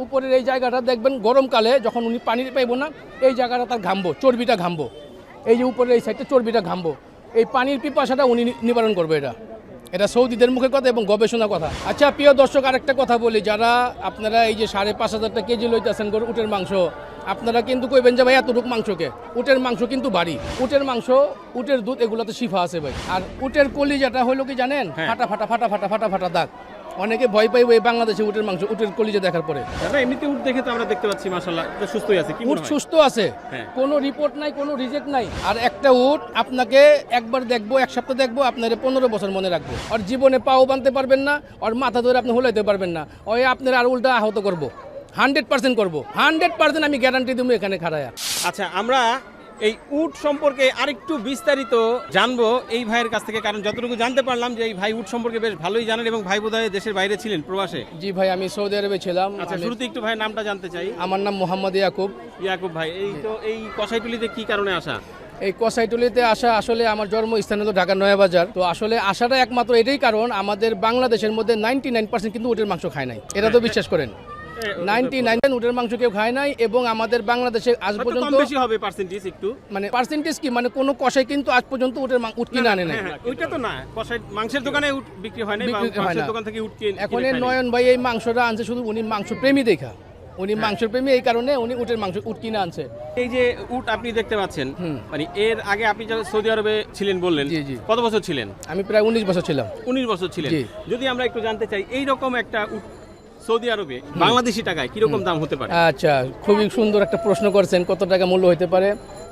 উপরের এই জায়গাটা দেখবেন গরমকালে যখন উনি পানি পাইবো না এই জায়গাটা তার ঘামবো চর্বিটা ঘামবো। এই যে উপরের এই সাইডটা চর্বিটা ঘামবো। এই পানির পিপাসাটা উনি নিবারণ করবে এটা। এটা সৌদিদের মুখের কথা এবং গবেষণা কথা। আচ্ছা প্রিয় দর্শক আরেকটা কথা বলি। যারা আপনারা এই যে সাড়ে পাঁচ হাজার টাকা কেজি লইতেছেন গরু উটের মাংস আপনারা কিন্তু কইবেন যে ভাই এতটুক মাংসকে। উটের মাংস কিন্তু বাড়ি উটের মাংস উটের দুধ এগুলোতে শিফা আছে ভাই। আর উটের কলিজাটা হলো কি জানেন? ফাটা ফাটা ফাটা ফাটা ফাটা ফাটা দাগ। অনেকে ভয় পাইবে এই বাংলাদেশে উটের মাংস উটের কলিজা দেখার পরে। দাদা এমনিতে উঠ দেখে তো আমরা দেখতে পাচ্ছি মাশাল্লাহ তো সুস্থই আছে কি উট সুস্থ আছে। হ্যাঁ। কোনো রিপোর্ট নাই কোনো রিজেক্ট নাই। আর একটা উট আপনাকে একবার দেখব এক সপ্তাহ দেখব আপনার পনেরো বছর মনে রাখব। আর জীবনে পাও বানতে পারবেন না আর মাথা ধরে আপনি হোলাইতে পারবেন না। ওই আপনার আর উল্টা আহত করব। হান্ড্রেড পার্সেন্ট করব। হান্ড্রেড পার্সেন্ট আমি গ্যারান্টি দেবো এখানে খাড়ায়া। আচ্ছা আমরা এই উট সম্পর্কে আরেকটু বিস্তারিত জানব এই ভাইয়ের কাছ থেকে কারণ যতটুকু জানতে পারলাম যে এই ভাই উট সম্পর্কে বেশ ভালোই জানেন এবং ভাই বোধহয় দেশের বাইরে ছিলেন প্রবাসে। জি ভাই আমি সৌদি আরবে ছিলাম। আচ্ছা শুরুতে একটু ভাই নামটা জানতে চাই। আমার নাম মোহাম্মদ ইয়াকুব। ইয়াকুব ভাই এই তো এই কষাইটুলিতে কি কারণে আসা? এই কসাইটুলিতে আসা আসলে আমার জন্মস্থান হলো ঢাকা নয়াবাজার। তো আসলে আসাটা একমাত্র এটাই কারণ আমাদের বাংলাদেশের মধ্যে নাইনটি নাইন পার্সেন্ট কিন্তু উটের মাংস খায় নাই। এটা তো বিশ্বাস করেন। নাইনটি নাইন উটের মাংস কেউ খায় নাই এবং আমাদের বাংলাদেশে আজ পর্যন্ত কম বেশি হবে পার্সেন্টেজ একটু। মানে পার্সেন্টেজ কি? মানে কোনো কষাই কিন্তু আজ পর্যন্ত উটের উট কিনে আনে নাই। হ্যাঁ, হ্যাঁ, ওইটা তো না। কষাই মাংসের দোকানে উট বিক্রি হয় না মাংসের দোকান থেকে উট কিনে এখন নয়ন ভাই এই মাংসটা আনছে শুধু উনি মাংস প্রেমী দেখা। উনি হ্যাঁ। মাংসের প্রেমী এই কারণে উনি উটের মাংস উট কিনে আনছে। এই যে উট আপনি দেখতে পাচ্ছেন মানে এর আগে আপনি যখন সৌদি আরবে ছিলেন বললেন। কত বছর ছিলেন? আমি প্রায় উনিশ বছর ছিলাম। উনিশ বছর ছিলেন। যদি আমরা একটু জানতে চাই এই রকম একটা উট সৌদি আরবে বাংলাদেশি টাকায় কীরকম দাম হতে পারে? আচ্ছা খুবই সুন্দর একটা প্রশ্ন করছেন কত টাকা মূল্য হতে পারে?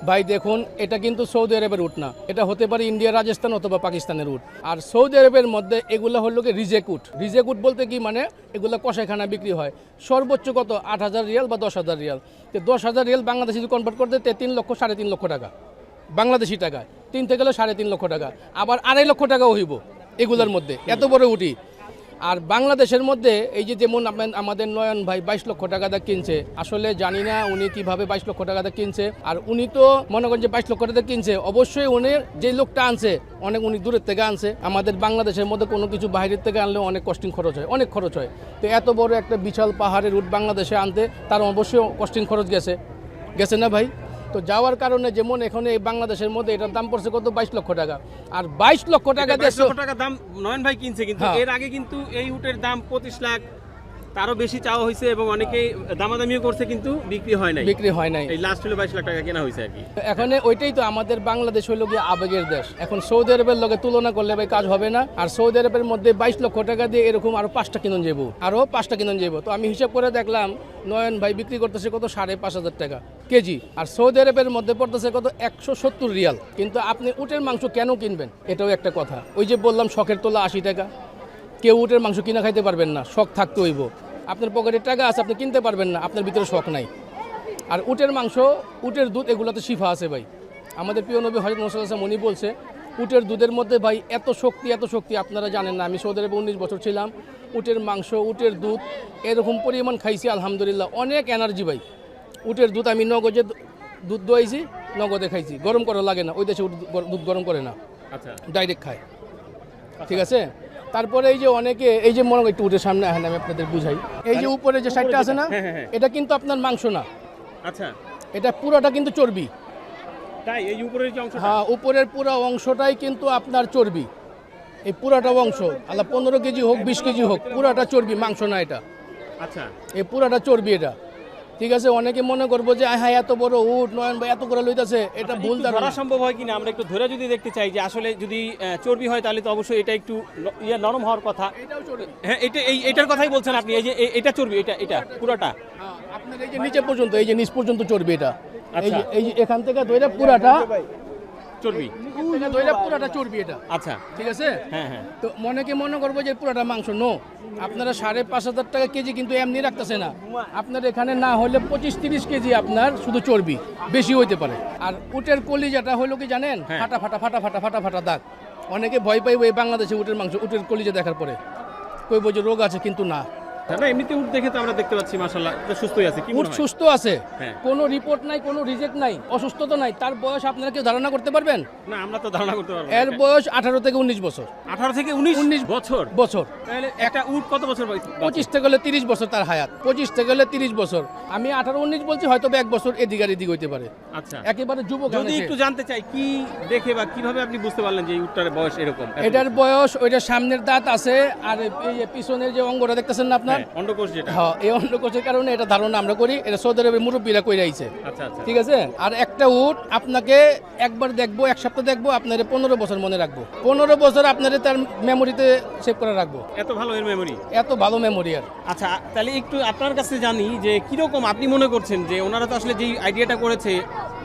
ভাই দেখুন এটা কিন্তু সৌদি আরবের উট না। এটা হতে পারে ইন্ডিয়া রাজস্থান অথবা পাকিস্তানের উট আর সৌদি আরবের মধ্যে এগুলো হলো কি রিজেক উট রিজেক উট বলতে কি মানে? এগুলো কষাইখানা বিক্রি হয়। সর্বোচ্চ কত? আট হাজার রিয়াল বা দশ হাজার রিয়াল। তো দশ হাজার রিয়াল বাংলাদেশি কনভার্ট করতে তে তিন লক্ষ সাড়ে তিন লক্ষ টাকা। বাংলাদেশি টাকায়। তিন থেকে সাড়ে তিন লক্ষ টাকা। আবার আড়াই লক্ষ টাকাও হইব এগুলোর মধ্যে। এত বড় উটি আর বাংলাদেশের মধ্যে এই যে যেমন আমাদের নয়ন ভাই বাইশ লক্ষ টাকা দিয়ে কিনছে, আসলে জানি না উনি কীভাবে বাইশ লক্ষ টাকা দিয়ে কিনছে, আর উনি তো মনে করেন যে বাইশ লক্ষ টাকা কিনছে, অবশ্যই উনি যে লোকটা আনছে, অনেক উনি দূরের থেকে আনছে, আমাদের বাংলাদেশের মধ্যে কোনো কিছু বাইরের থেকে আনলে অনেক কস্টিং খরচ হয়, অনেক খরচ হয়। তো এত বড় একটা বিশাল পাহাড়ের রুট বাংলাদেশে আনতে, তার অবশ্যই কস্টিং খরচ গেছে। গেছে না ভাই? তো যাওয়ার কারণে যেমন এখন এই বাংলাদেশের মধ্যে এটার দাম পড়ছে কত বাইশ লক্ষ টাকা আর বাইশ লক্ষ টাকা এটা দিয়ে 22 লক্ষ টাকা দাম নয়ন ভাই কিনছে কিন্তু হ্যাঁ। এর আগে কিন্তু এই উটের দাম পঁচিশ লাখ তারও বেশি চাওয়া হয়েছে এবং অনেকেই দামাদামিও করছে কিন্তু বিক্রি হয় নাই। বিক্রি হয় নাই। এই লাস্ট হলো বাইশ লাখ টাকা কেনা হয়েছে আর কি। এখানে ওইটাই তো আমাদের বাংলাদেশ হইল গিয়ে আবেগের দেশ। এখন সৌদি আরবের লগে তুলনা করলে ভাই কাজ হবে না আর সৌদি আরবের মধ্যে বাইশ লক্ষ টাকা দিয়ে এরকম আরও পাঁচটা কিনন যাব আরও পাঁচটা কিনন যাব তো আমি হিসাব করে দেখলাম নয়ন ভাই বিক্রি করতেছে কত? সাড়ে পাঁচ হাজার টাকা কেজি। আর সৌদি আরবের মধ্যে পড়তেছে কত? একশো সত্তর রিয়াল। কিন্তু আপনি উটের মাংস কেন কিনবেন? এটাও একটা কথা। ওই যে বললাম শখের তোলা আশি টাকা। কেউ উটের মাংস কিনা খাইতে পারবেন না শখ থাকতে হইব। আপনার পকেটে টাকা আছে আপনি কিনতে পারবেন না আপনার ভিতরে শখ নাই। আর উটের মাংস উটের দুধ এগুলোতে শিফা আছে ভাই। আমাদের প্রিয় নবী হজরত মোসাল্লাম উনি বলছে উটের দুধের মধ্যে ভাই এত শক্তি এত শক্তি আপনারা জানেন না আমি সৌদি আরবে উনিশ বছর ছিলাম উটের মাংস উটের দুধ এরকম পরিমাণ খাইছি আলহামদুলিল্লাহ অনেক এনার্জি ভাই। উটের দুধ আমি নগদে দুধ দোয়াইছি নগদে খাইছি গরম করা লাগে না ওই দেশে দুধ গরম করে না আচ্ছা। ডাইরেক্ট খায়। ঠিক আছে? তারপরে এই যে অনেকে এই যে মনে একটু উটের সামনে আহেন আমি আপনাদের বুঝাই। এই যে উপরে যে সাইডটা আছে না হ্যাঁ, হ্যাঁ, হ্যাঁ। এটা কিন্তু আপনার মাংস না। আচ্ছা। এটা পুরোটা কিন্তু চর্বি। তাই এই উপরের যে হ্যাঁ উপরের পুরো অংশটাই কিন্তু আপনার চর্বি। এই পুরাটা অংশ আল্লাহ পনেরো কেজি হোক বিশ কেজি হোক পুরাটা চর্বি মাংস না এটা। আচ্ছা। এই পুরাটা চর্বি এটা। ঠিক আছে অনেকে মনে করব যে হ্যাঁ এত বড় উট নয়ন ভাই এত করে লইতেছে। এটা ভুল ধরা সম্ভব হয় কিনা? আমরা একটু ধরে যদি দেখতে চাই যে আসলে যদি আহ, চর্বি হয় তাহলে তো অবশ্যই এটা একটু ইয়ে নরম হওয়ার কথা। হ্যাঁ এটা এই এটার কথাই বলছেন আপনি এই যে এটা চর্বি এটা এটা পুরোটা। হ্যাঁ, আপনার এই যে নিচে পর্যন্ত এই যে নিচ পর্যন্ত চর্বি এটা। এই যে আচ্ছা। এই যে এখান থেকে ধরে পুরাটা চর্বি? ধরে পুরাটা চর্বি এটা। আচ্ছা। ঠিক আছে? হ্যাঁ হ্যাঁ। তো মনেকে মনে করব যে পুরোটা মাংস? নো আপনারা সাড়ে পাঁচ হাজার টাকা কেজি কিন্তু এমনি রাখতেছে না। আপনার এখানে না হলে পঁচিশ তিরিশ কেজি আপনার শুধু চর্বি। বেশি হইতে পারে। আর উটের কলিজাটা হলো কি জানেন? হ্যাঁ। ফাটা ফাটা ফাটা ফাটা ফাটা ফাটা দাগ। অনেকে ভয় পাইবে এই বাংলাদেশে উটের মাংস উটের কলিজা দেখার পরে। কইব যে রোগ আছে কিন্তু না। না এমনিতে উট দেখে তো আমরা দেখতে পাচ্ছি মাশাআল্লাহ তো সুস্থই আছে কি উট সুস্থ আছে। কোনো রিপোর্ট নাই কোনো রিজেক্ট নাই অসুস্থতা নাই। তার বয়স আপনারা কেউ ধারণা করতে পারবেন? না আমরা তো ধারণা করতে পারব এর বয়স আঠারো থেকে উনিশ বছর। 18 থেকে 19 19 বছর? বছর। তাহলে একটা উট কত বছর বয়স? পঁচিশ থেকে হলে তিরিশ বছর তার হায়াত। পঁচিশ থেকে হলে তিরিশ বছর। আমি আঠারো উনিশ বলছি হয়তো এক বছর এদিক আর এদিক হইতে পারে। আচ্ছা। একেবারে যুবক যদি একটু জানতে চাই কি দেখে বা কীভাবে আপনি বুঝতে পারলেন যে উটটার বয়স এরকম? এটার বয়স ওইটা সামনের দাঁত আছে আর এই পিছনের যে অঙ্গটা দেখতেছেন না আপনার হ্যাঁ, অন্ডকোষ যেটা। হ্যাঁ এই অন্ডকোষের কারণে এটা ধারণা আমরা করি এটা সৌদি আরবের মুরব্বীরা কই রাইছে আচ্ছা আচ্ছা। ঠিক আছে? আর একটা উট আপনাকে একবার দেখব এক সপ্তাহ দেখব আপনার পনেরো বছর মনে রাখব। পনেরো বছর আপনার তার মেমোরিতে সেভ করে রাখব। এত ভালো এর মেমোরি এত ভালো মেমোরি আর। আচ্ছা তাহলে একটু আপনার কাছে জানি যে কীরকম আপনি মনে করছেন যে ওনারা তো আসলে যেই আইডিয়াটা করেছে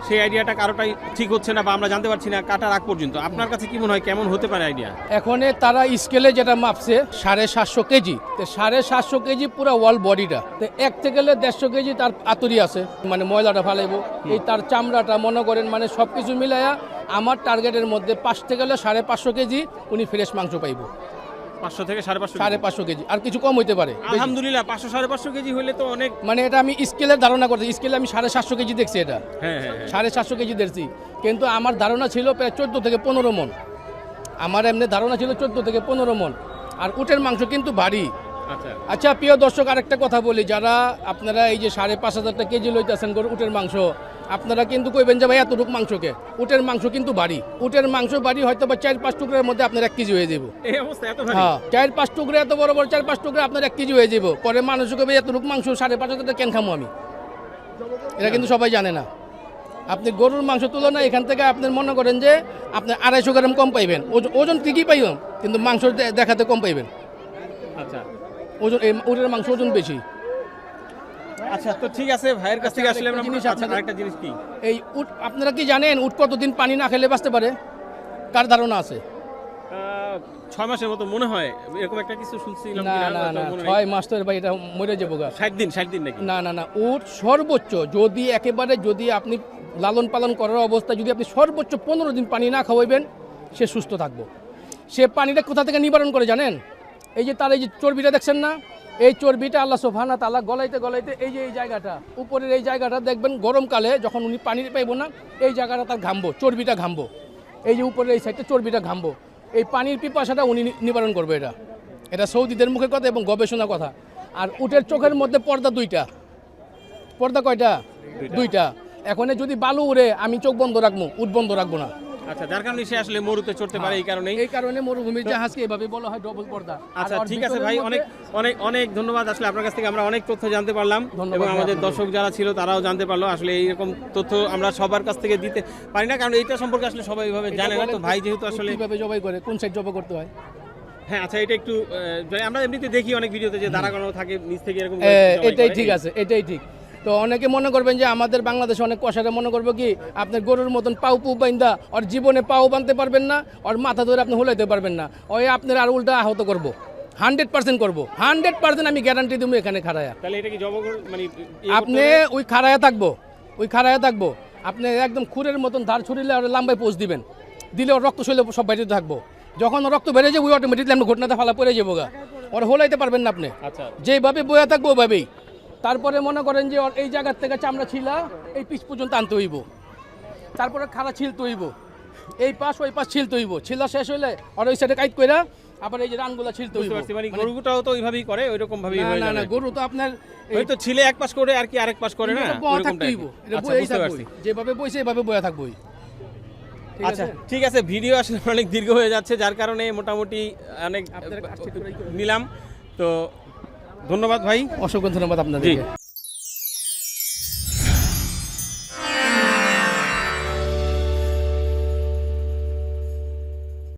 সেই আইডিয়াটা কারোটাই ঠিক হচ্ছে না বা আমরা জানতে পারছি না কাটার আগ পর্যন্ত। আপনার কাছে কি মনে হয় কেমন হতে পারে আইডিয়া এখন তারা স্কেলে যেটা মাপছে সাড়ে সাতশো কেজি। তো সাড়ে সাতশো কেজি পুরো ওয়াল বডিটা। তো এক থেকে গেলে দেড়শো কেজি তার আতুরি আছে মানে ময়লাটা ফালাইবো। এই তার চামড়াটা মনে করেন মানে সব কিছু মিলাইয়া আমার টার্গেটের মধ্যে পাঁচ থেকে গেলে সাড়ে পাঁচশো কেজি উনি ফ্রেশ মাংস পাইব। পাঁচশো থেকে সাড়ে পাঁচশো সাড়ে পাঁচশো কেজি আর কিছু কম হইতে পারে। আলহামদুলিল্লাহ পাঁচশো সাড়ে পাঁচশো কেজি হলে তো অনেক মানে এটা আমি স্কেলের ধারণা করছি স্কেলে আমি সাড়ে সাতশো কেজি দেখছি এটা। হ্যাঁ হ্যাঁ হ্যাঁ। সাড়ে সাতশো কেজি দেখছি। কিন্তু আমার ধারণা ছিল প্রায় চোদ্দ থেকে পনেরো মন। আমার এমনি ধারণা ছিল চোদ্দ থেকে পনেরো মন। আর উটের মাংস কিন্তু ভারী। আচ্ছা। আচ্ছা প্রিয় দর্শক আরেকটা কথা বলি। যারা আপনারা এই যে সাড়ে পাঁচ হাজার টাকা কেজি লইতেছেন গরু উটের মাংস আপনারা কিন্তু কইবেন যে ভাই এতটুক মাংসকে? উটের মাংস কিন্তু বাড়ি উটের মাংস বাড়ি হয়তো বা চার পাঁচ টুকরার মধ্যে আপনার এক কেজি হয়ে যাব হ্যাঁ চার পাঁচ টুকরা এত বড় বড় চার পাঁচ টুকরা আপনার এক কেজি হয়ে যাব পরে মানুষ কবে এতটুক মাংস সাড়ে পাঁচ হাজার টাকা কেন খামো আমি? এটা কিন্তু সবাই জানে না। আপনি গরুর মাংস তুলনায় এখান থেকে আপনি মনে করেন যে আপনি আড়াইশো গ্রাম কম পাইবেন। ওজন- ওজন ঠিকই পাইবেন কিন্তু মাংস দেখাতে কম পাইবেন। আচ্ছা। ওজন উটের মাংস ওজন বেশি। আচ্ছা তো ঠিক আছে ভাইয়ের কাছ থেকে আচ্ছা, আসলে আমরা জিনিস আচ্ছা আরেকটা জিনিস কি? এই উট আপনারা কি জানেন উট কতদিন পানি না খেলে বাঁচতে পারে? কার ধারণা আছে? ছয় মাসের মতো মনে হয় এরকম একটা কিছু শুনছিলাম না না না। ছয় মাস তো ভাই এটা মরে যাব গা। ষাট দিন ষাট দিন নাকি? না না না উট সর্বোচ্চ যদি একেবারে যদি আপনি লালন পালন করার অবস্থায় যদি আপনি সর্বোচ্চ পনেরো দিন পানি না খাওয়াইবেন সে সুস্থ থাকব। সে পানিটা কোথা থেকে নিবারণ করে জানেন? এই যে তার এই যে চর্বিটা দেখছেন না? এই চর্বিটা আল্লাহ সোফানা তালা গলাইতে গলাইতে এই যে এই জায়গাটা, উপরের এই জায়গাটা দেখবেন গরমকালে যখন উনি পানি পাইব না, এই জায়গাটা তার ঘামবো, চর্বিটা ঘামবো। এই যে উপরের এই সাইডটা চর্বিটা ঘামবো। এই পানির পিপাসাটা উনি নিবারণ করবে এটা। এটা সৌদিদের মুখের কথা এবং গবেষণা কথা। আর উটের চোখের মধ্যে পর্দা দুইটা। পর্দা কয়টা? দুইটা। এখন যদি বালু উড়ে, আমি চোখ বন্ধ রাখব, উট বন্ধ রাখব না। আচ্ছা যার কারণে সে আসলে মরুতে চড়তে পারে এই কারণেই। এই কারণে মরুভূমির জাহাজকে এভাবে বলা হয় ডবল পর্দা। আচ্ছা ঠিক আছে ভাই অনেক অনেক অনেক ধন্যবাদ। আসলে আপনার কাছ থেকে আমরা অনেক তথ্য জানতে পারলাম এবং আমাদের দর্শক যারা ছিল তারাও জানতে পারল। আসলে এইরকম তথ্য আমরা সবার কাছ থেকে দিতে পারি না কারণ এইটা সম্পর্কে আসলে সবাই এইভাবে জানে না। তো ভাই যেহেতু আসলে কীভাবে জবাই করে কোন সাইড জবাই করতে হয়? হ্যাঁ আচ্ছা এটা একটু আমরা এমনিতে দেখি অনেক ভিডিওতে যে দাঁড়ানো থাকে নিচ থেকে এরকম এটাই ঠিক আছে এটাই ঠিক। তো অনেকে মনে করবেন যে আমাদের বাংলাদেশে অনেক কষারে মনে করব কি আপনার গরুর মতন পাও পু বাইন্দা ওর জীবনে পাও বানতে পারবেন না ওর মাথা ধরে আপনি হোলাইতে পারবেন না। ওই আপনার আর উল্টা আহত করব। হান্ড্রেড পার্সেন্ট করব। হান্ড্রেড পার্সেন্ট আমি গ্যারান্টি দেবো এখানে জব মানে ইয়ে আপনি ওই খাড়ায়া থাকব ওই খাড়ায়া থাকব। আপনি একদম খুরের মতন ধার ছড়িলে আর লাম্বায় পোষ দিবেন। দিলে ওর রক্ত শৈলে সব বাইরে থাকব। যখন রক্ত বেড়ে যাবে ওই অটোমেটিকলি আপনি ঘটনাতে ফালা পড়ে যাব গা। ওর হোলাইতে পারবেন না আপনি। আচ্ছা। যেভাবে বয়া থাকব ওইভাবেই তারপরে মনে করেন যে এই জায়গার থেকে চামড়া ছিলা এই পিস পর্যন্ত আনতে হইব। তারপরে খাড়া ছিলতে হইব। এই পাশ ওই পাশ ছিলতে হইব। ছিলা শেষ হইলে আর ওই সাইডে কাইট কইরা আবার এই যে রানগুলো ছিলতে হইব। বুঝতে পারছি মানে গরুটাও তো ওইভাবেই করে ওইরকম ভাবেই না না না গরু তো আপনার ওই তো ছিলে এক পাশ করে আর কি আরেক পাশ করে না? বয়া থাকতে হইব। এটা আচ্ছা, থাকবই। যেভাবে বইছে এভাবে বয়া থাকবই। আচ্ছা ঠিক আছে ভিডিও আসলে অনেক দীর্ঘ হয়ে যাচ্ছে যার কারণে মোটামুটি অনেক নিলাম। তো ধন্যবাদ ভাই। অসংখ্য ধন্যবাদ আপনাদেরকে।